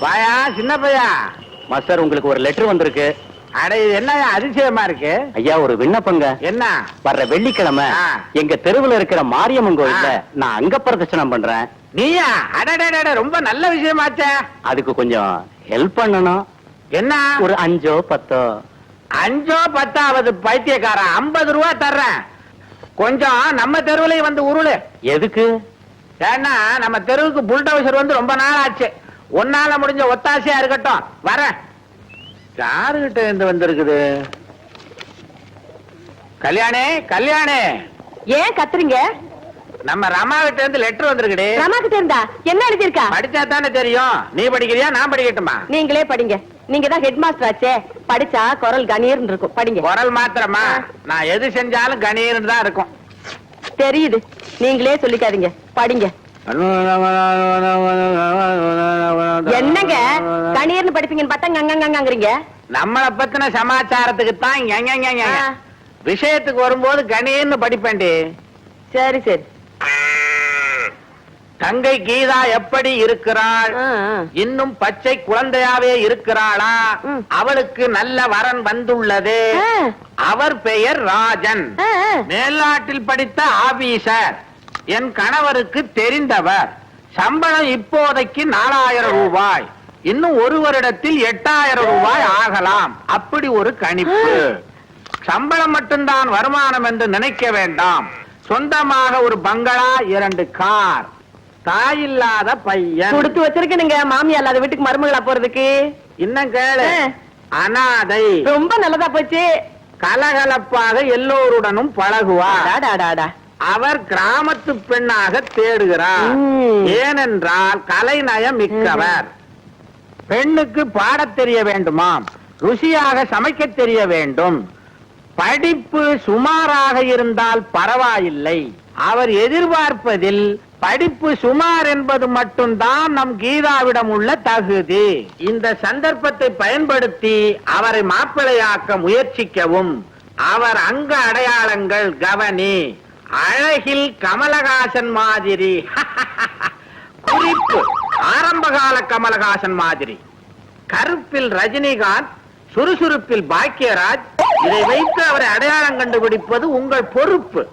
வாயா சின்ன பையா. மாஸ்டர் உங்களுக்கு ஒரு லெட்டர் வந்திருக்கு. அட இது என்ன அதிசயமா இருக்கு? ஐயா ஒரு விண்ணப்பங்க. என்ன? வர்ற வெள்ளிக்கிழமை. எங்க தெருவுல இருக்கிற மாரியம்மன் கோயில்ல ஆ. நான் அங்க பிரதட்சணம் பண்றேன். நீயா? அடடடட ரொம்ப நல்ல விஷயமாச்சே. அதுக்கு கொஞ்சம் ஹெல்ப் பண்ணணும். என்ன? ஒரு அஞ்சோ பத்தோ. அஞ்சோ பத்தாவது பைத்தியக்காரா ஐம்பது ரூபா தர்றேன். கொஞ்சம் நம்ம தெருவுலயும் வந்து உருளு. எதுக்கு? ஏன்னா நம்ம தெருவுக்கு புல்டோசர் வந்து ரொம்ப நாள் ஆச்சு உன்னால முடிஞ்ச ஒத்தாசையா இருக்கட்டும். வரேன். யாருகிட்ட இருந்து வந்திருக்குது? கல்யாணி கல்யாணி. ஏன் கத்துறீங்க? நம்ம ரமா கிட்ட இருந்து லெட்டர் வந்திருக்குடி. ரமா கிட்ட இருந்தா என்ன எழுதியிருக்கா? படிச்சா தானே தெரியும். நீ படிக்கிறியா? நான் படிக்கட்டுமா? நீங்களே படிங்க. நீங்க தான் ஹெட் மாஸ்டர் ஆச்சே. படிச்சா குரல் கணீர்னு இருக்கும். படிங்க. குரல் மாத்திரமா? நான் எது செஞ்சாலும் கணீர்னு தான் இருக்கும். தெரியுது. நீங்களே சொல்லிக்காதீங்க. படிங்க. என்னங்க கணீர்னு படிப்பீங்கன்னு பார்த்தா கங்கங்கங்கறீங்க நம்மளை பத்தின சமாச்சாரத்துக்கு தான். விஷயத்துக்கு வரும்போது கணீர்னு படிப்பேன்டி சரி சரி தங்கை கீதா எப்படி இருக்கிறாள். இன்னும் பச்சை குழந்தையாவே இருக்கிறாளா. அவளுக்கு நல்ல வரன் வந்துள்ளது. அவர் பெயர் ராஜன். மேல்நாட்டில் படித்த ஆபீசர் என் கணவருக்கு தெரிந்தவர். சம்பளம் இப்போதைக்கு நாலாயிரம் ரூபாய். இன்னும் ஒரு வருடத்தில் எட்டாயிரம் ரூபாய் ஆகலாம். அப்படி ஒரு கணிப்பு. சம்பளம் மட்டும்தான் வருமானம் என்று நினைக்க வேண்டாம். சொந்தமாக ஒரு பங்களா இரண்டு கார். தாயில்லாத பையன். கொடுத்து வச்சிருக்கணுங்க. மாமியா இல்லாத வீட்டுக்கு மருமகளா போறதுக்கு. இன்னும் கேளு. அனாதை. ரொம்ப நல்லதா போச்சு. கலகலப்பாக எல்லோருடனும் அடாடாடாடா. அவர் கிராமத்து பெண்ணாக தேடுகிறார். ஏனென்றால் கலைநயம் மிக்கவர். பெண்ணுக்கு பாடத் தெரிய வேண்டுமாம். ருசியாக சமைக்க தெரிய வேண்டும். படிப்பு சுமாராக இருந்தால் பரவாயில்லை. அவர் எதிர்பார்ப்பதில் படிப்பு சுமார் என்பது மட்டும்தான் நம் கீதாவிடம் உள்ள தகுதி. இந்த சந்தர்ப்பத்தை பயன்படுத்தி அவரை மாப்பிள்ளையாக்க முயற்சிக்கவும். அவர் அங்க அடையாளங்கள் கவனி. அழகில் கமலஹாசன் மாதிரி. குறிப்பு ஆரம்பகால கமலஹாசன் மாதிரி. கருப்பில் ரஜினிகாந்த் சுறுசுறுப்பில் பாக்கியராஜ் இதை வைத்து அவரை அடையாளம் கண்டுபிடிப்பது உங்கள் பொறுப்பு.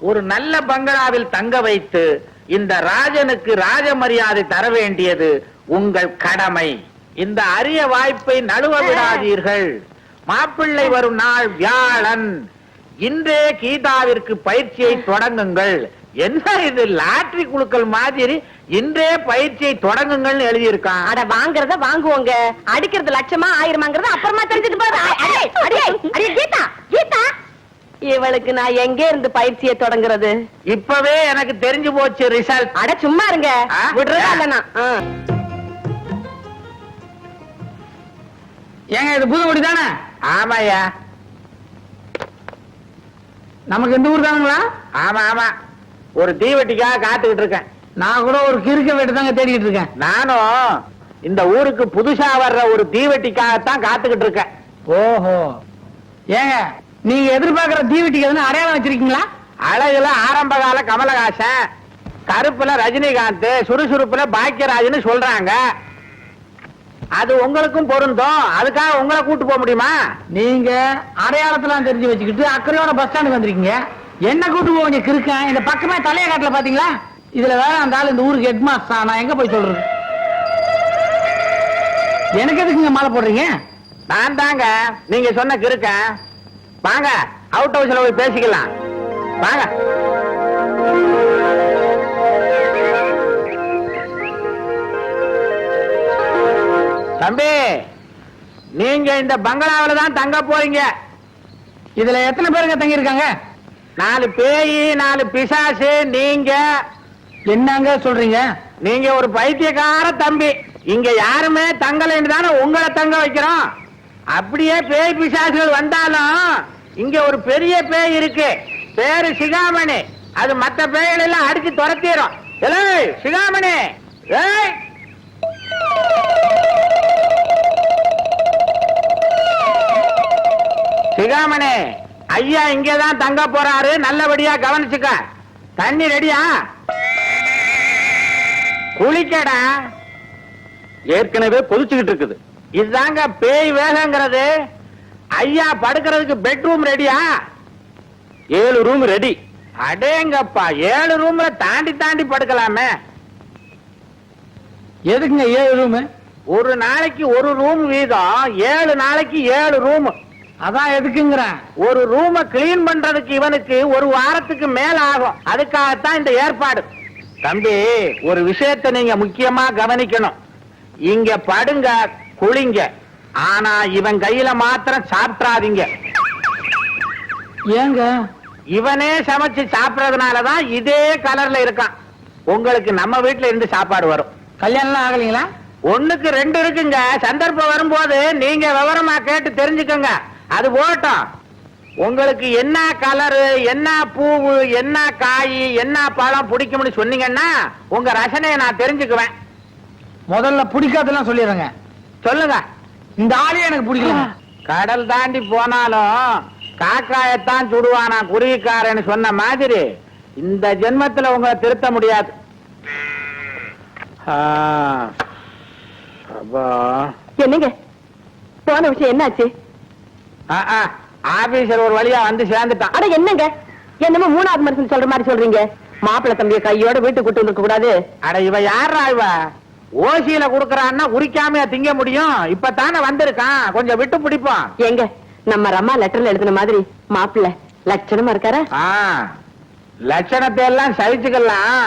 ஒரு நல்ல பங்களாவில் தங்க வைத்து இந்த ராஜனுக்கு ராஜ மரியாதை தர வேண்டியது உங்கள் கடமை. இந்த அரிய வாய்ப்பை நழுவ விடாதீர்கள். மாப்பிள்ளை வரும் நாள் வியாழன். இன்றே கீதாவிற்கு பயிற்சியை தொடங்குங்கள். என்ன இது லாட்டரி குழுக்கள் மாதிரி இன்றே பயிற்சியை தொடங்குங்கள்னு எழுதியிருக்கான் அட வாங்குறத வாங்குவோங்க. அடிக்கிறது லட்சமா ஆயிரமாங்கிறத அப்புறமா தெரிஞ்சுட்டு போறது. அடே, அடே, அடே, கீதா கீதா. இவளுக்கு நான் எங்க இருந்து பயிற்சியை தொடங்குறது? இப்பவே எனக்கு தெரிஞ்சு போச்சு ரிசல்ட். அட சும்மா இருங்க. ஆ? விடுறதா இல்லைனா ஏங்க இது புதுக்குடி தானே? ஆமாயா நமக்கு இந்த ஊர் தானுங்களா? ஆமா ஆமா. ஒரு தீவெட்டிக்காக காத்துக்கிட்டு இருக்கேன். நான் கூட ஒரு கிறுக்க வீட்டு தாங்க தேடிக்கிட்டு இருக்கேன். நானும் இந்த ஊருக்கு புதுசா வர்ற ஒரு தீவெட்டிக்காகத்தான் காத்துக்கிட்டு இருக்கேன். ஓஹோ. ஏங்க நீங்க எதிர்பார்க்கிற தீவெட்டிக்கு எதுனா அடையாளம் வச்சிருக்கீங்களா? அழகுல ஆரம்பகால கமலஹாசன் கருப்புல ரஜினிகாந்த் சுறுசுறுப்புல பாக்கியராஜ்னு சொல்றாங்க. அது உங்களுக்கும் பொருந்தும். அதுக்காக உங்களை கூட்டு போக முடியுமா? நீங்க அடையாளத்தெல்லாம் தெரிஞ்சு வச்சுக்கிட்டு அக்கறையோட பஸ் ஸ்டாண்டுக்கு வந்திருக்கீங்க. என்ன கூட்டு போவீங்க கிறுக்கன் இந்த பக்கமே தலைய காட்டுல பாத்தீங்களா? இதுல வேற அந்த ஆள் இந்த ஊருக்கு ஹெட் மாஸ்டர் நான் எங்க போய் சொல்றது? எனக்கு எதுக்குங்க மாலை போடுறீங்க? நான் தாங்க. நீங்க சொன்ன கிருக்க வாங்க அவுட் ஹவுஸ்ல போய் பேசிக்கலாம். வாங்க. தம்பி நீங்க இந்த பங்களாவில தான் தங்க போறீங்க. இதுல எத்தனை பேருங்க தங்கி இருக்காங்க நாலு பேய் நாலு பிசாசு நீங்க. என்னங்க சொல்றீங்க? நீங்க ஒரு பைத்தியக்கார தம்பி. இங்க யாருமே தங்கலைன்னு தானே உங்களை தங்க வைக்கிறோம். அப்படியே பேய் பிசாசுகள் வந்தாலும் இங்க ஒரு பெரிய பேய் இருக்கு. பேரு சிகாமணி. அது மத்த பேய்கள் எல்லாம் அடிச்சு துரத்திடும் ஏய் சிகாமணி! ஏய்! சிகாமணி ஐயா இங்கதான் தங்க போறாரு நல்லபடியா கவனிச்சுக்க. தண்ணி ரெடியா? குளிக்கடா. ஏற்கனவே கொதிச்சுக்கிட்டு இருக்குது. இதுதாங்க பேய் வேகங்கிறது. ஐயா படுக்கிறதுக்கு பெட்ரூம் ரெடியா? ஏழு ரூம் ரெடி. அடேங்கப்பா ஏழு ரூம்ல தாண்டி தாண்டி படுக்கலாமே. எதுக்குங்க ஏழு ரூமு? ஒரு நாளைக்கு ஒரு ரூம் வீதம் ஏழு நாளைக்கு ஏழு ரூம். அதான் எதுக்குங்கிறேன். ஒரு ரூம கிளீன் பண்றதுக்கு இவனுக்கு ஒரு வாரத்துக்கு மேல ஆகும். அதுக்காகத்தான் இந்த ஏற்பாடு. தம்பி ஒரு விஷயத்தை நீங்க முக்கியமா கவனிக்கணும். இங்க படுங்க குளிங்க. ஆனா இவன் கையில மாத்திரம் சாப்பிட்றாதீங்க. ஏங்க? இவனே சமைச்சு சாப்பிடறதுனாலதான் இதே கலர்ல இருக்கான். உங்களுக்கு நம்ம வீட்டுல இருந்து சாப்பாடு வரும். கல்யாணம்லாம் ஆகலைங்களா? ஒண்ணுக்கு ரெண்டு இருக்குங்க. சந்தர்ப்பம் வரும்போது நீங்க விவரமா கேட்டு தெரிஞ்சுக்கோங்க. அது போகட்டும் உங்களுக்கு என்ன கலரு என்ன பூவு என்ன காய் என்ன பழம் பிடிக்கும்னு சொன்னீங்கன்னா உங்க ரசனையை நான் தெரிஞ்சுக்குவேன். முதல்ல பிடிக்காதெல்லாம் சொல்லிடுறேங்க. சொல்லுங்க. இந்த ஆளே எனக்கு பிடிக்கல. கடல் தாண்டி போனாலும் காக்காயத்தான் சுடுவானா குருவிக்காரன்னு சொன்ன மாதிரி இந்த ஜென்மத்துல உங்களை திருத்த முடியாது. ஆ, அப்பா. என்னங்க? போன விஷயம் என்னாச்சு? ஆபீசர் ஒரு வழியா வந்து சேர்ந்துட்டான். அட என்னங்க? என்னமோ மூணாவது மனுஷன் சொல்ற மாதிரி சொல்றீங்க. மாப்பிள்ளை தம்பிய கையோட வீட்டுக்கு கூட்டு வந்துருக்க கூடாது. அட இவ யாரா இவ? ஓசியில குடுக்கறான்னா உரிக்காமையா திங்க முடியும். இப்பதானே வந்திருக்கான். கொஞ்சம் விட்டு பிடிப்போம். எங்க நம்ம ரம்மா லெட்டர்ல எழுதின மாதிரி மாப்பிள்ளை லட்சணமா இருக்காரா? ஆ, லட்சணத்தை எல்லாம் சகிச்சுக்கலாம்.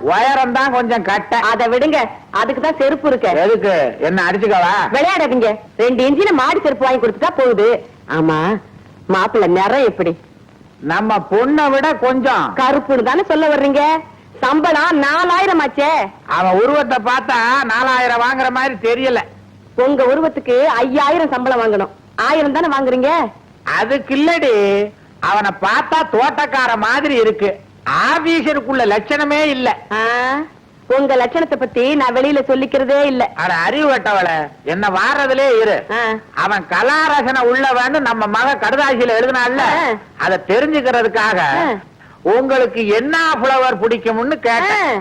உயரம் தான் கொஞ்சம் கட்ட. அத விடுங்க. அதுக்கு தான் செருப்பு இருக்கு. எதுக்கு? என்ன அடிச்சுக்கவா? விளையாடாதீங்க. ரெண்டு இன்ச்சில மாடி செருப்பு வாங்கி கொடுத்துட்டா போகுது. ஆமா மாப்பிள்ளை நிறம் எப்படி நம்ம பொண்ணை விட கொஞ்சம். கருப்புன்னு தானே சொல்ல வர்றீங்க? சம்பளம் நாலாயிரம் ஆச்சே. அவன் உருவத்தை பார்த்தா நாலாயிரம் வாங்குற மாதிரி தெரியல. உங்க உருவத்துக்கு ஐயாயிரம் சம்பளம் வாங்கணும். ஆயிரம் தானே வாங்குறீங்க? அதுக்கு இல்லடி அவனை பார்த்தா தோட்டக்கார மாதிரி இருக்கு. ஆபீசருக்குள்ள லட்சணமே இல்ல. உங்க லட்சணத்தை பத்தி நான் வெளியில சொல்லிக்கிறதே இல்ல. அட அறிவு வெட்டவள என்ன வாரதுலே இரு. அவன் கலாரசனை உள்ளவன்னு நம்ம மக கடுதாசியில எழுதினால. அத தெரிஞ்சுக்கிறதுக்காக. உங்களுக்கு என்ன ஃப்ளவர் பிடிக்கும்னு கேட்டேன்.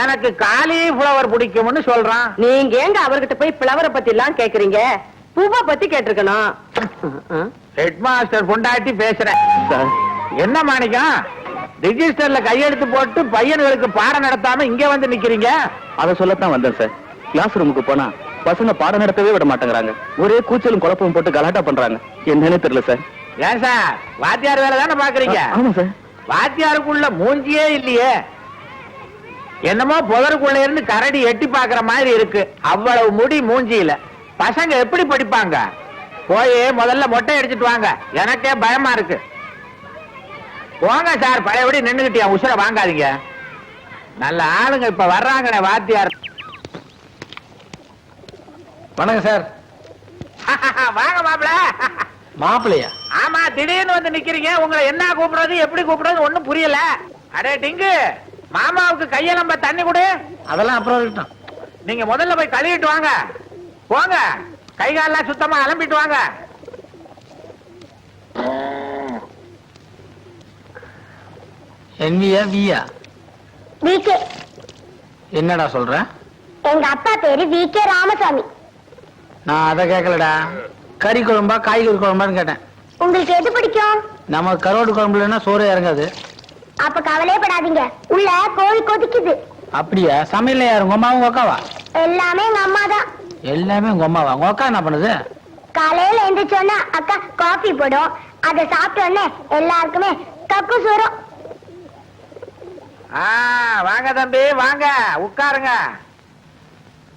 எனக்கு காலி ஃப்ளவர் பிடிக்கும்னு சொல்றான். நீங்க ஏங்க அவர்கிட்ட போய் பிளவரை பத்தி எல்லாம் கேக்குறீங்க? பூவை பத்தி கேட்டிருக்கணும். ஹெட் மாஸ்டர் பொண்டாட்டி பேசுறேன். என்ன மாணிக்கம்? ரிஜிஸ்டர்ல கையெழுத்து போட்டு பையன்களுக்கு பாடம் நடத்தாம இங்க வந்து நிக்கிறீங்க? அதை சொல்லத்தான் வந்தேன் சார். கிளாஸ் ரூமுக்கு போனா பசங்க பாடம் நடத்தவே விட மாட்டேங்கிறாங்க. ஒரே கூச்சலும் குழப்பமும் போட்டு கலாட்டா பண்றாங்க. என்னன்னு தெரியல சார். ஏன் சார்? வாத்தியார் வேலை தானே பாக்குறீங்க ஆமா சார். வாத்தியாருக்குள்ள மூஞ்சியே இல்லையே. என்னமோ புதருக்குள்ள இருந்து கரடி எட்டி பாக்குற மாதிரி இருக்கு. அவ்வளவு முடி மூஞ்சியில. பசங்க எப்படி படிப்பாங்க? போய் முதல்ல மொட்டை அடிச்சிட்டு வாங்க. எனக்கே பயமா இருக்கு. போங்க சார் பழையபடி நின்னுகிட்டியா உசுர வாங்காதீங்க. நல்ல ஆளுங்க இப்ப வர்றாங்கண்ணே வாத்தியார். வணக்கம் சார். வாங்க மாப்பிள. மாப்பிள்ளையா ஆமா திடீர்னு வந்து நிக்கிறீங்க. உங்களை என்ன கூப்பிடுறது எப்படி கூப்பிடுறது ஒண்ணும் புரியல. அடே டிங்கு மாமாவுக்கு கையெல்லாம் தண்ணி கொடு. அதெல்லாம் அப்புறம் இருக்கட்டும். நீங்க முதல்ல போய் கழுவிட்டு வாங்க. போங்க. கை காலெல்லாம் சுத்தமா அலம்பிட்டு வாங்க. என்வியா வியா. விகே. என்னடா சொல்ற? எங்க அப்பா பேரு வி கே ராமசாமி. நான் அதை கேட்கலடா. கறி குழம்பா காய்கறி குழம்பான்னு கேட்டேன். உங்களுக்கு எது பிடிக்கும்? நம்ம கரோடு குழம்புலன்னா சோறே இறங்காது. அப்ப கவலையப்படாதீங்க. உள்ள கோழி கொதிக்குது. அப்படியா? சமையல்ல யாரு? உங்க அம்மாவும் உங்க அக்காவா? எல்லாமே எங்க அம்மா தான். எல்லாமே உங்க அம்மாவா? உங்க அக்கா என்ன பண்ணுது? காலையில எந்திரிச்சோன்னா அக்கா காஃபி போடும். அதை சாப்பிட்ட உடனே எல்லாருக்குமே கக்கு சோறும். வாங்க தம்பி வாங்க உட்காருங்க.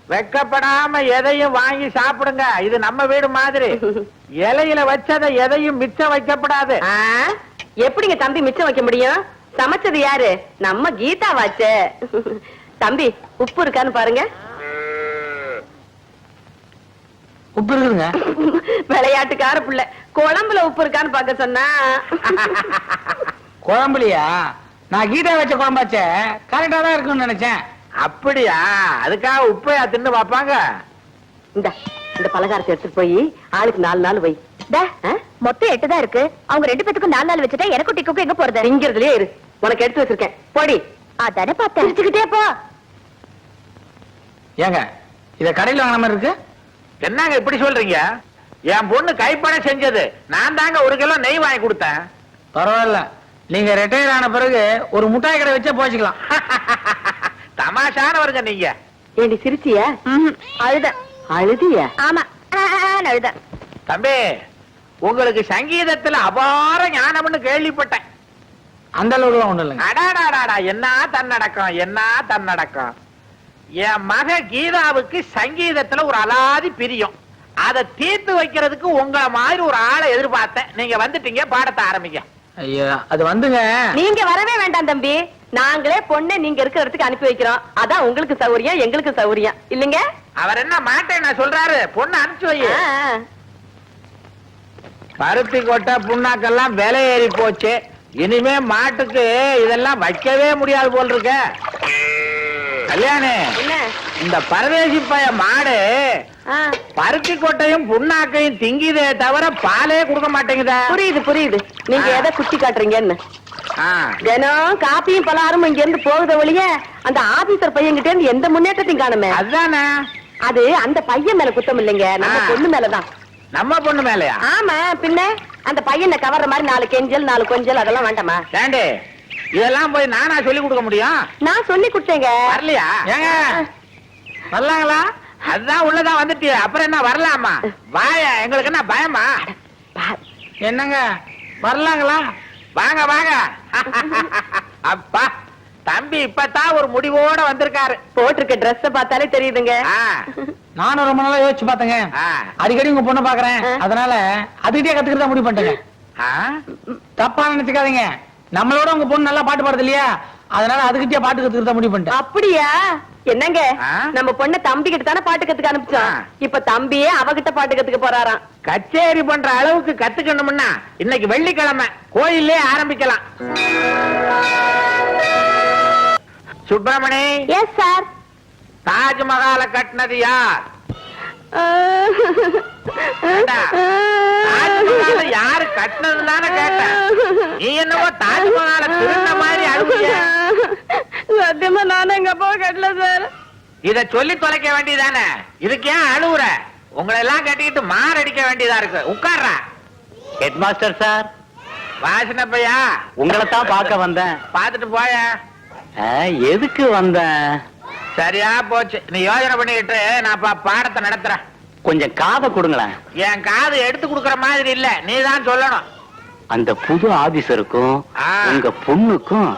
வெக்கப்படாம எதையும் வாங்கி சாப்பிடுங்க. இது நம்ம வீடு மாதிரி. இலையில வச்சதை எதையும் மிச்சம் வைக்கப்படாது. எப்படிங்க தம்பி மிச்சம் வைக்க முடியும்? சமைச்சது யாரு? நம்ம கீதா வாச்சே தம்பி உப்பு இருக்கான்னு பாருங்க. உப்பு இருக்குதுங்க. விளையாட்டுக்கார புள்ள. குழம்புல உப்பு இருக்கான்னு பார்க்க சொன்னா. குழம்புலையா? நான் கீதா வச்ச குழம்பாச்சே கரெக்டா தான் இருக்கும்னு நினைச்சேன். அப்படியா? அதுக்காக உப்பையா தின்னு பாப்பாங்க இந்த இந்த பலகாரத்தை எடுத்துட்டு போய் ஆளுக்கு நாலு நாள் வை. ஆ? மொத்தம் எட்டு தான் இருக்கு. அவங்க ரெண்டு பேத்துக்கும் நாலு நாள் வச்சுட்டா எனக்கும் டிக்குக்கும் எங்க போறது? திங்கிறதுலயே இரு. உனக்கு எடுத்து வச்சிருக்கேன். போடி. அதானே பார்த்தேன். போ. ஏங்க இத கடையில் வாங்கின மாதிரி இருக்கு? என்னங்க இப்படி சொல்றீங்க? என் பொண்ணு கைப்படம் செஞ்சது. நான் தாங்க ஒரு கிலோ நெய் வாங்கி கொடுத்தேன். பரவாயில்ல. நீங்க ரிட்டையர் ஆன பிறகு ஒரு முட்டாய் கடை வச்சே போச்சுக்கலாம். தமாஷானவருங்க நீங்க. ஏண்டி சிரிச்சிய? அழுத. அழுதிய? ஆமா. அழுத தம்பி உங்களுக்கு சங்கீதத்துல அபார ஞானம்னு கேள்விப்பட்டேன். அந்த அளவுக்குலாம் ஒண்ணும் இல்லைங்க. அடாடாடாடா என்ன தன்னடக்கம் என்ன தன்னடக்கம். என் மக கீதாவுக்கு சங்கீதத்துல ஒரு அலாதி பிரியம். அதை தீர்த்து வைக்கிறதுக்கு உங்களை மாதிரி ஒரு ஆளை எதிர்பார்த்தேன். நீங்க வந்துட்டீங்க பாடத்தை ஆரம்பிங்க. ஐயா அது வந்துங்க. நீங்க வரவே வேண்டாம் தம்பி. நாங்களே பொண்ணை நீங்க இருக்கிற இடத்துக்கு அனுப்பி வைக்கிறோம். அதான் உங்களுக்கு சௌரியம் எங்களுக்கு சௌரியம் இல்லைங்க? அவர் என்ன மாட்டேன் நான் சொல்றாரு. பொண்ணு அனுப்பிச்சு வை. பருத்தி கொட்டை புண்ணாக்கெல்லாம் விலை ஏறி போச்சு. இனிமே மாட்டுக்கு இதெல்லாம் வைக்கவே முடியாது போல் இருக்க கல்யாணி என்ன? இந்த பரதேசி பைய மாடு பருத்தி கொட்டையும் புண்ணாக்கையும் திங்கிதே தவிர பாலே கொடுக்க மாட்டேங்குதே. புரியுது புரியுது. நீங்க. எதை குத்தி காட்டுறீங்கன்னு? தினம் காப்பியும் பலகாரமும் இங்க இருந்து போகுத வழிய அந்த ஆபீசர் பையன்கிட்ட இருந்து எந்த முன்னேற்றத்தையும் காணுமே. அதுதானே. அது அந்த பையன் மேல குத்தம் இல்லைங்க. நம்ம. பொண்ணு மேலதான். நம்ம பொண்ணு மேலயா? ஆமா பின்ன அந்த பையனை கவர்ற மாதிரி நாலு கெஞ்சல் நாலு கொஞ்சல் அதெல்லாம் வேண்டாமா? ஏண்டி இதெல்லாம் போய் நானா சொல்லி கொடுக்க முடியும்? நான் சொல்லி கொடுத்தேங்க. வரலையா? ஏங்க வரலாங்களா? அதுதான் உள்ளதான் வந்துட்டிய அப்புறம் என்ன வரலாமா? வாய எங்களுக்கு என்ன பயமா? என்னங்க? வரலாங்களா? வாங்க வாங்க. அப்பா தம்பி இப்பதான் ஒரு முடிவோட வந்திருக்காரு. போட்டிருக்க Dress பார்த்தாலே தெரியுதுங்க. நானும் ரொம்ப நாளா யோசிச்சு பார்த்தேங்க. அடிக்கடி உங்க பொண்ணை பாக்குறேன். அதனால அதுகிட்டே கத்துக்கிறதா முடிவு பண்ணிட்டேங்க. தப்பா நினைச்சுக்காதீங்க. நம்மளோட உங்க பொண்ணு நல்லா பாட்டு பாடுது இல்லையா? அதனால அதுகிட்டே பாட்டு கத்துக்கிறதா முடிவு பண்ணிட்டேன். அப்படியா? என்னங்க? நம்ம பொண்ண தம்பி கிட்ட தானே பாட்டு கத்துக்க அனுப்பிச்சோம். இப்ப தம்பியே அவகிட்ட பாட்டு கத்துக்க போறாராம். கச்சேரி பண்ற அளவுக்கு கத்துக்கணும்னா இன்னைக்கு வெள்ளிக்கிழமை கோயிலே ஆரம்பிக்கலாம். சுப்பிரமணி. எஸ் சார் தாஜ்மஹாலை கட்டினது யார்? யாரு கட்டினது தானே கேட்டேன். நீ என்னவோ தாஜ்மஹாலை திருந்த மாதிரி சத்தியமா நானும் எங்க அப்பா கட்டல சார். இத சொல்லி தொலைக்க வேண்டியதானே? இதுக்கு ஏன் அழுவுற? உங்களை எல்லாம் கட்டிக்கிட்டு மார் அடிக்க வேண்டியதா இருக்கு. உட்கார்றா. Head master sir. வாசன பையா? உங்களை தான் பார்க்க வந்தேன். பாத்துட்டு போய? ஆ, எதுக்கு வந்தேன் சரியா போச்சு. நீ யோசனை பண்ணிக்கிட்டு நான் பா- பாடத்தை நடத்துறேன். கொஞ்சம் காதை கொடுங்களேன். என் காது எடுத்து கொடுக்கற மாதிரி இல்ல. நீ தான் சொல்லணும். அந்த புது ஆபீசருக்கும் ஆ. உங்க பொண்ணுக்கும்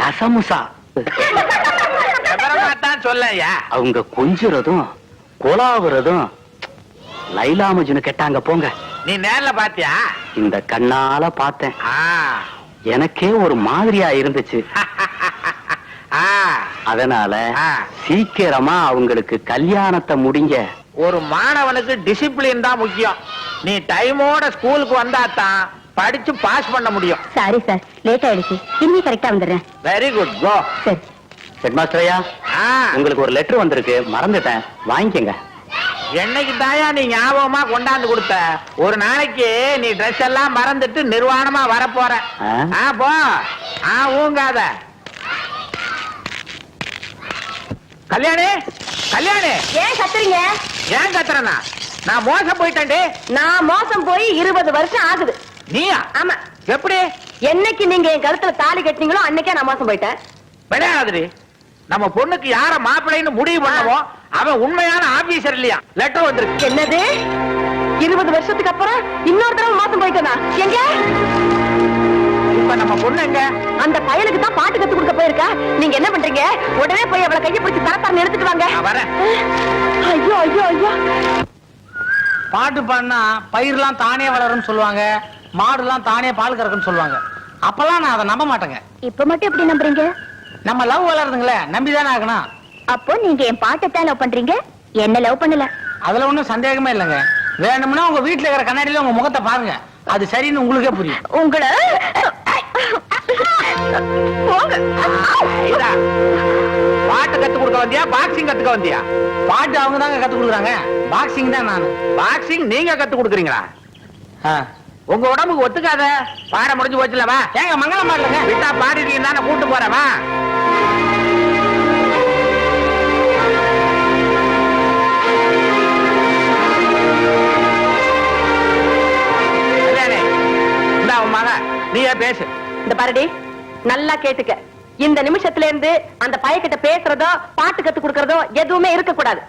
கசமுசா. சொல்லையா? அவங்க கொஞ்சுறதும் கொலாவுறதும் லைலா மஜ்னு கேட்டாங்க போங்க. நீ நேர்ல பாத்தியா? இந்த கண்ணால பார்த்தேன். ஆ. எனக்கே ஒரு மாதிரியா இருந்துச்சு. ஆ. அதனால. சீக்கிரமா அவங்களுக்கு கல்யாணத்தை முடிங்க. ஒரு மாணவனுக்கு டிசிப்ளின் தான் முக்கியம். நீ டைமோட ஸ்கூலுக்கு வந்தா தான் படிச்சு பாஸ் பண்ண முடியும். சாரி சார் லேட் ஆயிடுச்சு. இனிமே கரெக்டா வந்துடுறேன். வெரி குட் கோ சரி. ஹெட் மாஸ்டர் ஐயா உங்களுக்கு ஒரு லெட்டர் வந்திருக்கு. மறந்துட்டேன். வாங்கிக்கங்க. என்னைக்கு தாயா நீ ஞாபகமா கொண்டாந்து கொடுத்த? ஒரு நாளைக்கு நீ ட்ரெஸ் எல்லாம் மறந்துட்டு நிர்வாணமா வரப்போற. ஆ? ஆ போ. ஆ ஊங்காத. கல்யாணி? கல்யாணி? ஏன் கத்துறீங்க? ஏன் கத்துறனா நான் மோசம் போயிட்டேன்டி. நான் மோசம் போய் இருபது வருஷம் ஆகுது. நீயா? ஆமா. எப்படி? என்னைக்கு நீங்க என் கழுத்துல தாலி கட்டினீங்களோ அன்னைக்கே நான் மோசம் போயிட்டேன். விளையாடுறி நம்ம பொண்ணுக்கு யார மாப்பிள்ளைன்னு முடிவு பண்ணவோ அவன் உண்மையான ஆபீசர் இல்லையா? லெட்டர் வந்திருக்கு. என்னது? இருபது வருஷத்துக்கு அப்புறம் இன்னொரு தடவை மோசம் போயிட்டேனா? எங்க? இப்ப நம்ம பொண்ணு எங்க? அந்த பையனுக்கு தான் பாட்டு கத்து கொடுக்க போயிருக்கா. நீங்க என்ன பண்றீங்க? உடனே போய் அவளை கையை பிடிச்சு தரத்தான்னு எடுத்துட்டு வாங்க. ஐயோ ஐயோ ஐயோ. பாட்டு பாடினா பயிர்லாம் தானே வளரும்னு சொல்லுவாங்க. மாடுலாம் தானே பால் கறக்கும்னு சொல்லுவாங்க. அப்பெல்லாம் நான் அதை நம்ப மாட்டேங்க. இப்ப மட்டும் எப்படி நம்புறீங்க? நம்ம லவ் வளருதுங்களே நம்பிதானே ஆகணும். அப்போ நீங்க என் பாட்டை தான் லவ் பண்றீங்க? என்ன லவ் பண்ணல? அதுல ஒண்ணும் சந்தேகமே இல்லைங்க. வேணும்னா உங்க வீட்டுல இருக்கிற கண்ணாடியில உங்க முகத்தை பாருங்க. அது சரின்னு உங்களுக்கே புரியும். உங்களை. பாட்டு கத்து கொடுக்க வந்தியா? பாக்ஸிங் கத்துக்க வந்தியா? பாட்டு அவங்க தாங்க கத்து கொடுக்குறாங்க. பாக்ஸிங் தான் நான். பாக்ஸிங் நீங்க கத்து கொடுக்குறீங்களா? உங்க உடம்புக்கு ஒத்துக்காத? பாட முடிஞ்சு போச்சுலவா ஏங்க மங்களமா இல்லைங்க விட்டா பாடிட்டீங்க தானே கூட்டு போறவா நீயே பேசு. இந்த பாருடி நல்லா கேட்டுக்க. இந்த நிமிஷத்துல இருந்து அந்த பையன்கிட்ட பேசுறதோ பாட்டு கத்து கொடுக்கறதோ எதுவுமே இருக்க கூடாது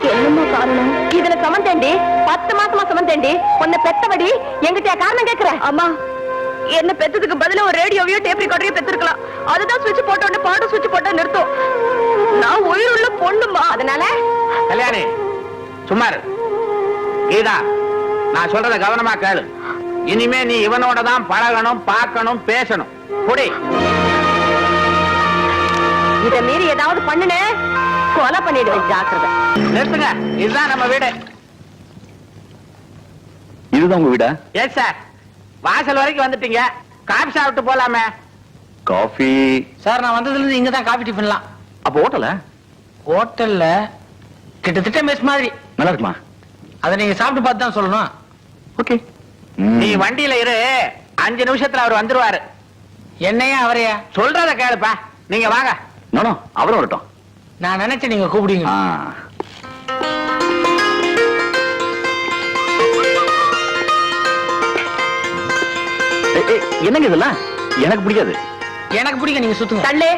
என்னமோ காரணம்? இதுல சமந்தேண்டி பத்து மாசமா சமந்தேண்டி உன்னை பெத்தபடி எங்கிட்ட காரணம் கேக்குற. அம்மா என்ன பெத்ததுக்கு பதிலா ஒரு ரேடியோவையோ டேப் ரெக்கார்டரையோ பெத்திருக்கலாம். அதுதான் சுவிட்ச் போட்ட உடனே பாட்டு சுவிட்ச் போட்டா நிறுத்தும். நான் உயிருள்ள பொண்ணுமா அதனால? கல்யாணி சும்மா இரு. கீதா நான் சொல்றத கவனமா கேளு. இனிமே நீ இவனோட தான் பழகணும் பார்க்கணும் பேசணும். புடி. இத மீறி ஏதாவது பண்ணுன? கொலை பண்ணிடுவேன் ஜாக்கிரதை. நிறுத்துங்க. இதுதான் நம்ம வீடு. இதுதான் உங்க வீடா? எஸ் சார் வாசல் வரைக்கும் வந்துட்டீங்க. காபி சாப்பிட்டு போலாமே. காஃபி சார் நான் வந்ததுல இருந்து இங்க தான் காபி டிஃபன்லாம் அப்ப ஹோட்டல ஹோட்டல்ல கிட்டத்தட்ட மெஸ் மாதிரி. நல்லா இருக்குமா? அதை நீங்க சாப்பிட்டு பார்த்து தான் சொல்லணும். ஓகே நீ வண்டியில இரு. அஞ்சு நிமிஷத்துல அவர் வந்துருவாரு. என்னையா அவரையா சொல்றத கேளுப்பா. நீங்க வாங்க. நானும் அவரும் வரட்டும். நான் நினைச்சேன் நீங்க ஏய், என்னங்க இதெல்லாம்? எனக்கு பிடிக்காது. எனக்கு பிடிக்கும் நீங்க சுத்துங்க. தள்ளு.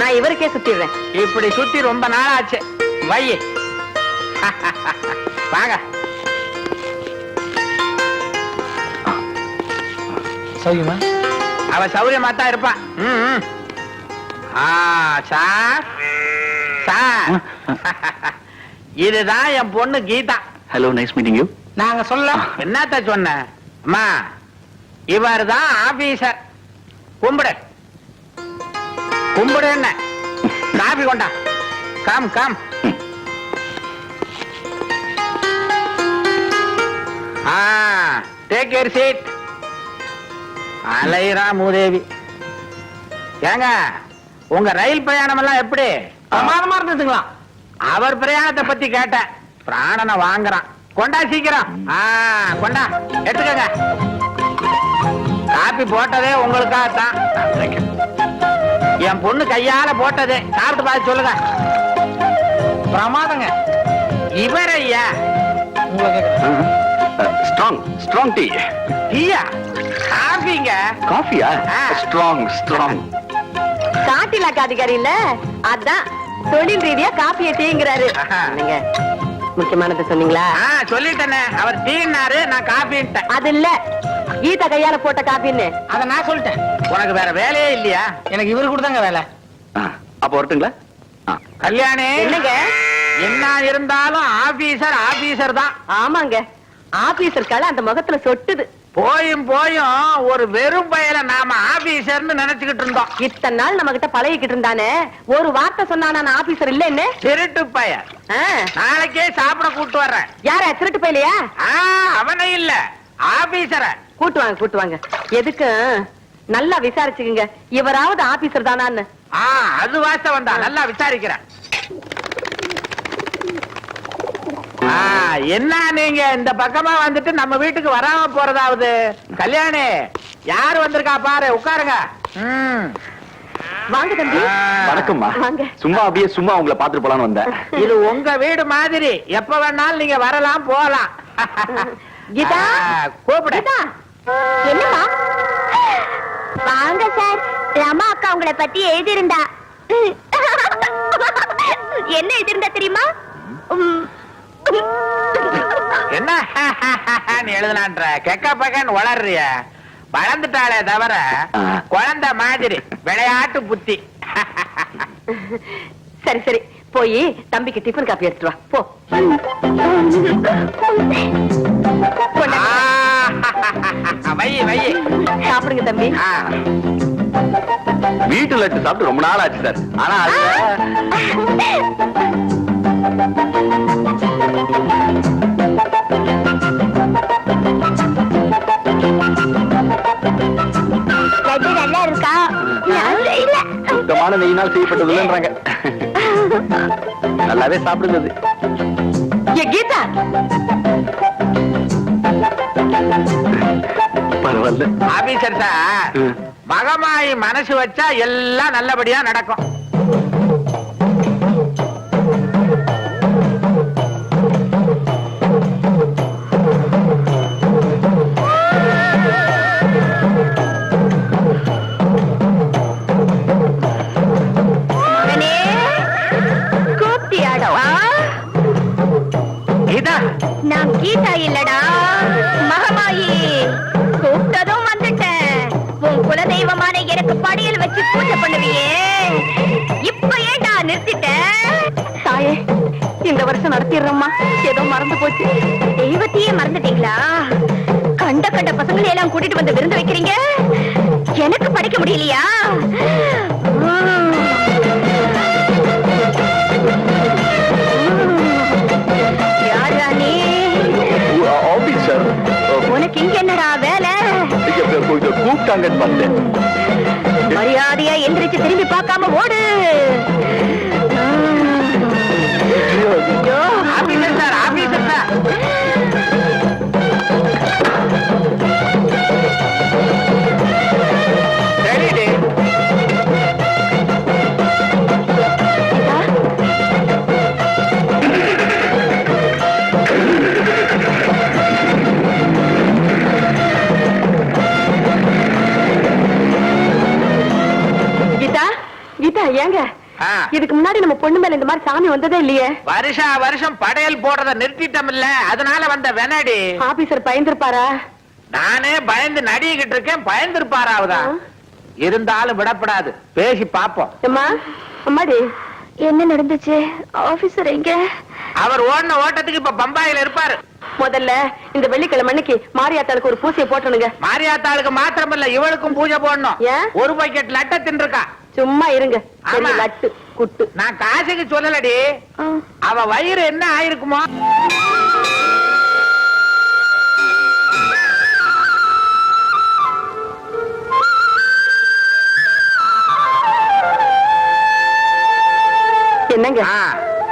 நான் இவருக்கே சுத்திடுறேன். இப்படி சுத்தி ரொம்ப நாள் ஆச்சு வை வாங்க. சௌரியமா? அவ சௌரியமா தான் இருப்பான் சார். சார். இதுதான் என் பொண்ணு Geetha. Hello nice meeting you நாங்க சொல்ல என்னத்த சொன்ன? அம்மா இவர் தான் ஆபீசர் கும்பிடு. கும்பிடு என்ன? காபி கொண்டா. Come come. ஆ டேக் கேர் சீட் அலைரா மூதேவி. ஏங்க உங்க ரயில் பிரயாணம் எல்லாம் எப்படி? பிரமாதமா இருந்ததுங்களா? அவர் பிரயாணத்தை பத்தி கேட்டேன். பிராணனை வாங்குறான். கொண்டா சீக்கிரம். ஆ கொண்டா. எடுத்துக்கங்க. காப்பி போட்டதே உங்களுக்காகத்தான். என் பொண்ணு கையால போட்டது. சாப்பிட்டு பார்த்து சொல்லுங்க. பிரமாதங்க. இவர் ஐயா. ஸ்ட்ராங் ஸ்ட்ராங் டீ டீயா? காபிங்க காஃபியா? ஆ. ஸ்ட்ராங் ஸ்ட்ராங் காட்டு இலாக்கா அதிகாரி இல்ல அதான். தொழில் ரீதியா காப்பியை டீங்கிறாரு ஆஹா. என்னங்க முக்கியமானது சொன்னீங்களா? சொல்லிட்டேனே. அவர் டீன்னாரு நான் காபின்ட்டேன் அது இல்ல கீதா கையால போட்ட காப்பின்னு. அதை நான் சொல்லிட்டேன். உனக்கு வேற வேலையே இல்லையா? எனக்கு இவரு கூட தாங்க வேலை. அப்ப வரட்டுங்களா. கல்யாணி. என்னங்க? என்ன இருந்தாலும் ஆபீசர் ஆபீசர் தான். ஆமாங்க. ஆபீசருக்கால அந்த முகத்துல சொட்டுது. போயும் போயும் ஒரு வெறும் பயல நாம ஆபீசர்னு நினைச்சுக்கிட்டு இருந்தோம். இத்தனை நாள் நம்ம கிட்ட பழகிக்கிட்டு இருந்தானே? ஒரு வார்த்தை சொன்னா நான் ஆபீசர் இல்லன்னு திருட்டு பய ஆ, நாளைக்கே சாப்பிட கூட்டு வர்றேன். யார திருட்டு போயிலையா? ஆ, அவனை இல்ல. ஆபீசர. கூட்டு வாங்க கூட்டு வாங்க. எதுக்கு? நல்லா விசாரிச்சுக்குங்க. இவராவது ஆபீசர் தானான்னு. ஆ அது வாஸ்தவம் தான் நல்லா விசாரிக்கிறேன் ஆ, என்ன நீங்க இந்த பக்கமா வந்துட்டு நம்ம வீட்டுக்கு வராம போறதாவது? கல்யாணி யார் வந்திருக்கா பாரு உட்காருங்க. வாங்க தம்பி. வணக்கம்மா. வாங்க. சும்மா அப்படியே சும்மா உங்களை பாத்துட்டு போலான்னு வந்தேன். இது உங்க வீடு மாதிரி. எப்ப வேணாலும் நீங்க வரலாம் போலாம். கீதா. கூப்பிடு. கீதா. என்னம்மா? வாங்க சார். ரமா அக்கா உங்களை பத்தி எழுதியிருந்தா. என்ன எழுதியிருந்தா தெரியுமா? உம். என்ன? நீ எழுதலான்ற. கெக்க பக்கன்னு வளர்றிய. வளர்ந்துட்டாளே தவிர. குழந்தை மாதிரி விளையாட்டு புத்தி. சரி சரி. போய் தம்பிக்கு டிஃபன் காப்பி எடுத்துட்டு வா. போ. சாப்பிடுங்க தம்பி. ஆ, வீட்டு லட்டு சாப்பிட்டு ரொம்ப நாள் ஆச்சு சார். ஆனா நல்லா இருக்கா. சுத்தமான நெய்யினால் செய்யப்பட்டதுன்றாங்க நல்லாவே சாப்பிடுறது ஏ கீதா. பரவாயில்ல. Officer sir. மகமாயி மனசு வச்சா எல்லாம் நல்லபடியா நடக்கும். கீதா இல்லடா. மகமாயி கூப்பிட்டதும் வந்துட்டேன் உன் குலதெய்வமான எனக்கு படியல் வச்சு பூஜை பண்ணுவியே. இப்ப ஏண்டா நிறுத்திட்ட? தாயே இந்த வருஷம் நடத்திடுறோம்மா. ஏதோ மறந்து போச்சு. தெய்வத்தையே மறந்துட்டீங்களா? கண்ட கண்ட பசங்களை எல்லாம் கூட்டிட்டு வந்து விருந்து வைக்கிறீங்க? எனக்கு படிக்க முடியலையா? கூப்பிட்டாங்கன்னு வந்தேன். மரியாதையா எந்திரிச்சு திரும்பி பார்க்காம ஓடு. கீதா ஏங்க. இதுக்கு முன்னாடி நம்ம பொண்ணு மேல இந்த மாதிரி சாமி வந்ததே இல்லையே. வருஷா வருஷம் படையல் போடுறத நிறுத்திட்டோம் இல்ல அதனால வந்த வெனடி. ஆபீசர் பயந்துருப்பாரா? நானே பயந்து நடிகிட்டு இருக்கேன் பயந்துருப்பாராவதா. இருந்தாலும் விடப்படாது. பேசி பாப்போம். அம்மா அம்மாடி. என்ன நடந்துச்சு? ஆபீசர் எங்க? அவர் ஓடின ஓட்டத்துக்கு இப்ப பம்பாயில இருப்பாரு. முதல்ல இந்த வெள்ளிக்கிழமை அன்னைக்கு மாரியாத்தாளுக்கு ஒரு பூசையை போட்டணுங்க. மாரியாத்தாளுக்கு மாத்திரம் இல்ல இவளுக்கும் பூஜை போடணும். ஏன்? ஒரு பக்கெட் லட்ட தின்றுக்கா சும்மா இருங்க. லட்டு குட்டு. நான் காசுக்கு சொல்லலடி. அவ வயிறு என்ன ஆயிருக்குமோ? என்னங்க? ஆ,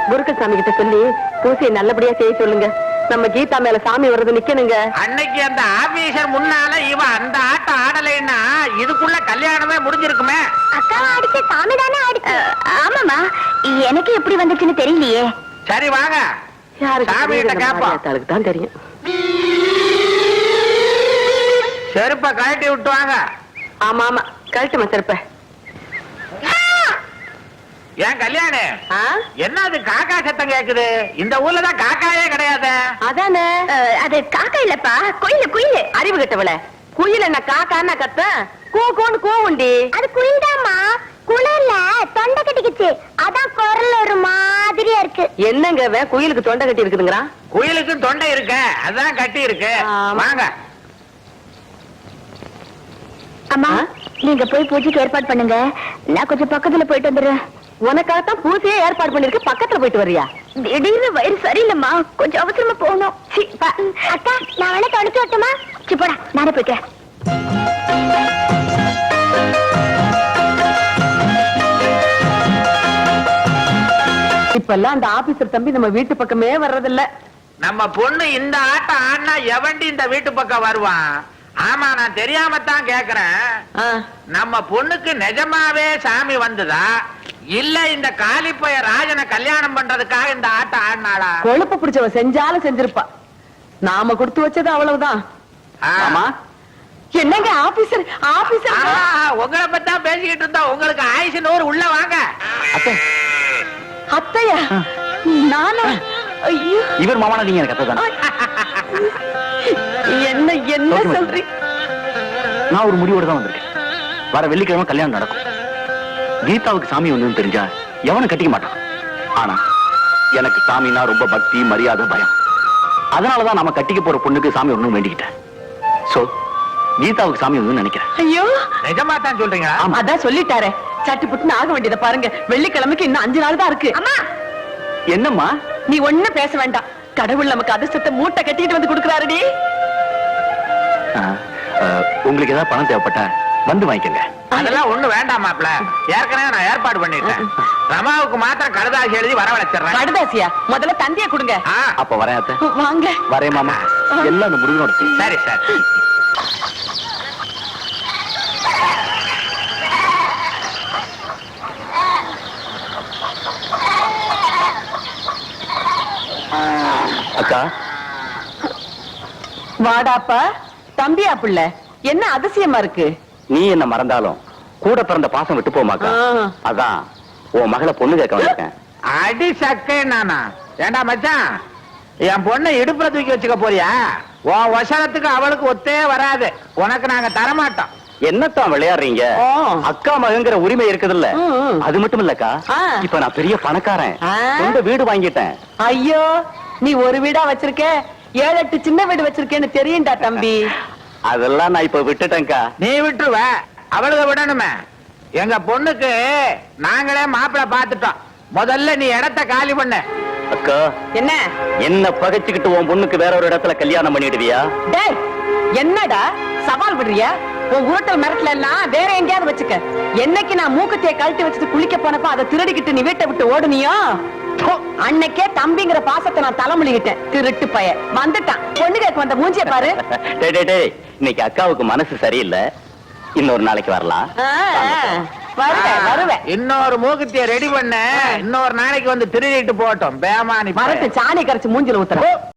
குருக்கள் சாமி கிட்ட சொல்லி பூசையை நல்லபடியா செய்ய சொல்லுங்க. நம்ம கீதா மேல சாமி வர்றது நிக்கணுங்க. அன்னைக்கு அந்த ஆபீசர் முன்னால இவ அந்த ஆட்டம் ஆடலைன்னா இதுக்குள்ள கல்யாணமே முடிஞ்சிருக்குமே. அக்கா அடிச்ச சாமி தானே அடிச்சு ஆமாமா எனக்கு எப்படி வந்துச்சுன்னு தெரியலையே. சரி வாங்க. சாமி கிட்ட கேப்போம். தான் தெரியும். செருப்ப கழட்டி விட்டு வாங்க. ஆமா ஆமா கழட்டுமா சிறப்ப ஏன் கல்யாணி? ஆ? என்ன அது காக்கா சத்தம் கேக்குது? இந்த ஊர்ல தான் காக்காயே கிடையாது. அதானே? அது காக்கா இல்லப்பா குயிலு குயிலு. அறிவு கட்டவள. குயில் என்ன காக்கான்னா கத்த? கூ கூன்னு கூவுண்டி அது குயில்தாம்மா. குளிர்ல தொண்டை கட்டிக்குச்சு. அதான் குரல் ஒரு மாதிரியா இருக்கு. என்னங்க குயிலுக்கு தொண்டை கட்டி இருக்குதுங்கிறான் குயிலுக்கும் தொண்டை இருக்கு. அதான் கட்டி இருக்கு. வாங்க. அம்மா? நீங்க போய் பூஜைக்கு ஏற்பாடு பண்ணுங்க. நான் கொஞ்சம் பக்கத்துல போயிட்டு வந்துடுறேன். உனக்காகத்தான் பூசையே ஏற்பாடு பண்ணிருக்கு பக்கத்துல போயிட்டு வரியா திடீர்னு வயிறு சரியில்லைம்மா. கொஞ்சம் அவசரமா போகணும். சீ, பா- அக்கா நான் வேணா தொடச்சு வரட்டுமா? சி போடா நானே போய்க்கிறேன். இப்பெல்லாம் அந்த ஆபீசர் தம்பி நம்ம வீட்டு பக்கமே வர்றதில்ல. நம்ம பொண்ணு இந்த ஆட்டம் ஆடினா எவண்டி இந்த வீட்டு பக்கம் வருவான்? ஆமா நான் தெரியாம தான் கேக்குறேன் நம்ம பொண்ணுக்கு நிஜமாவே சாமி வந்ததா? இல்ல இந்த காலிப்பைய ராஜனை கல்யாணம் பண்றதுக்காக இந்த ஆட்டம் ஆடினாளா? கொழுப்பு பிடிச்சவ செஞ்சாலும் செஞ்சிருப்பா. நாம கொடுத்து வச்சது அவ்வளவுதான். ஆமா என்னங்க ஆபீசர் ஆபீசர்? ஆ, உங்களை பத்தி தான் பேசிக்கிட்டு இருந்தோம் உங்களுக்கு ஆயுசு நூறு உள்ள வாங்க. அத்தை. அத்தையா? நானா? ஐயோ. இவர் மாமானா நீங்க எனக்கு அத்தை தானே. என்ன என்ன. சொல்றீங்க நான் ஒரு முடிவோட தான் வந்திருக்கேன். வர வெள்ளிக்கிழமை கல்யாணம் நடக்கும். கீதாவுக்கு சாமி வந்ததுன்னு தெரிஞ்சா எவனும் கட்டிக்க மாட்டான். ஆனா எனக்கு சாமினா ரொம்ப பக்தி மரியாதை பயம். அதனாலதான் நாம கட்டிக்க போற பொண்ணுக்கு சாமி ஒண்ணும் வேண்டிக்கிட்டேன். சோ கீதாவுக்கு சாமி ஒண்ணும் நினைக்கிறேன். ஐயோ! நிஜமா தான் சொல்றீங்களா? ஆமா. அதான் சொல்லிட்டாரே. சட்டு புட்டுன்னு ஆக வேண்டியதை பாருங்க. வெள்ளிக்கிழமைக்கு இன்னும் அஞ்சு நாள் தான் இருக்கு. அம்மா! என்னம்மா? நீ ஒண்ணும் பேச வேண்டாம். கடவுள் நமக்கு அதிர்ஷ்டத்தை மூட்டை கட்டிட்டு வந்து கொடுக்கறாருடி. உங்களுக்கு ஏதாவது பணம் தேவைப்பட்டா வந்து வாங்கிக்கோங்க. அதெல்லாம் ஒண்ணு வேண்டாம் மாப்ள ஏற்கனவே நான் ஏற்பாடு பண்ணிட்டேன். ரமாவுக்கு மாத்திரம் கடுதாசி எழுதி வரவழைச்சிடுறேன் கடுதாசியா? முதல்ல தந்திய கொடுங்க. அப்ப வரேன் அத்தை. வாங்க. வரேன் மாமா. எல்லாம் அந்த முருகனோட. சரி சரி. அக்கா. வாடாப்பா தம்பியா புள்ள? என்ன அதிசயமா இருக்கு? நீ என்ன மறந்தாலும் கூட பிறந்த பாசம் விட்டு போமாக்கா. அதான் உன் மகளை பொண்ணு கேட்க வந்திருக்கேன். அடி சக்கை நானா? ஏண்டா மச்சான்? என் பொண்ணை இடுப்புல தூக்கி வச்சுக்க போறியா? உன் வசனத்துக்கு அவளுக்கு ஒத்தே வராது. உனக்கு நாங்க தரமாட்டோம். என்னத்தான் விளையாடுறீங்க. அக்கா மகங்கிற உரிமை இருக்குதுல்ல. அது மட்டும் இல்லக்கா. இப்ப நான் பெரிய பணக்காரன். சொந்த வீடு வாங்கிட்டேன். ஐயோ நீ ஒரு வீடா வச்சிருக்க? ஏழு எட்டு சின்ன வீடு வச்சிருக்கேன்னு தெரியும்டா தம்பி. அதெல்லாம் நான் இப்ப விட்டுட்டேன்க்கா. நீ விட்டுருவ. அவளுக்கு விடணுமே. எங்க பொண்ணுக்கு நாங்களே மாப்பிள்ளை பார்த்துட்டோம். முதல்ல நீ இடத்த காலி பண்ணு. அக்கா என்ன? என்ன பகைச்சுக்கிட்டு உன் பொண்ணுக்கு வேற ஒரு இடத்துல கல்யாணம் பண்ணிடுவியா? டேய் என்னடா சவால் விடுறிய? உன் உருட்டல் மிரட்டல எல்லாம் வேற எங்கேயாவது வச்சுக்க. என்னைக்கு நான் மூக்கத்தைய கழட்டி வச்சுட்டு குளிக்க போனப்போ அதை திருடிக்கிட்டு நீ வீட்டை விட்டு ஓடுனியோ? அன்னைக்கே தம்பிங்கிற பாசத்தை நான் தலைமொழிகிட்டேன். திருட்டு பைய. வந்துட்டான். பொண்ணு கேட்க வந்த மூஞ்சிய பாரு. டேய் டேய், டேய். இன்னைக்கு அக்காவுக்கு மனசு சரியில்லை. இன்னொரு நாளைக்கு வரலாம். வருவேன் வருவேன். இன்னொரு மூக்குத்திய ரெடி பண்ண. இன்னொரு நாளைக்கு வந்து திருடிட்டு போட்டோம் பேமானி சாணி கரைச்சு மூஞ்சில ஊத்துறேன்.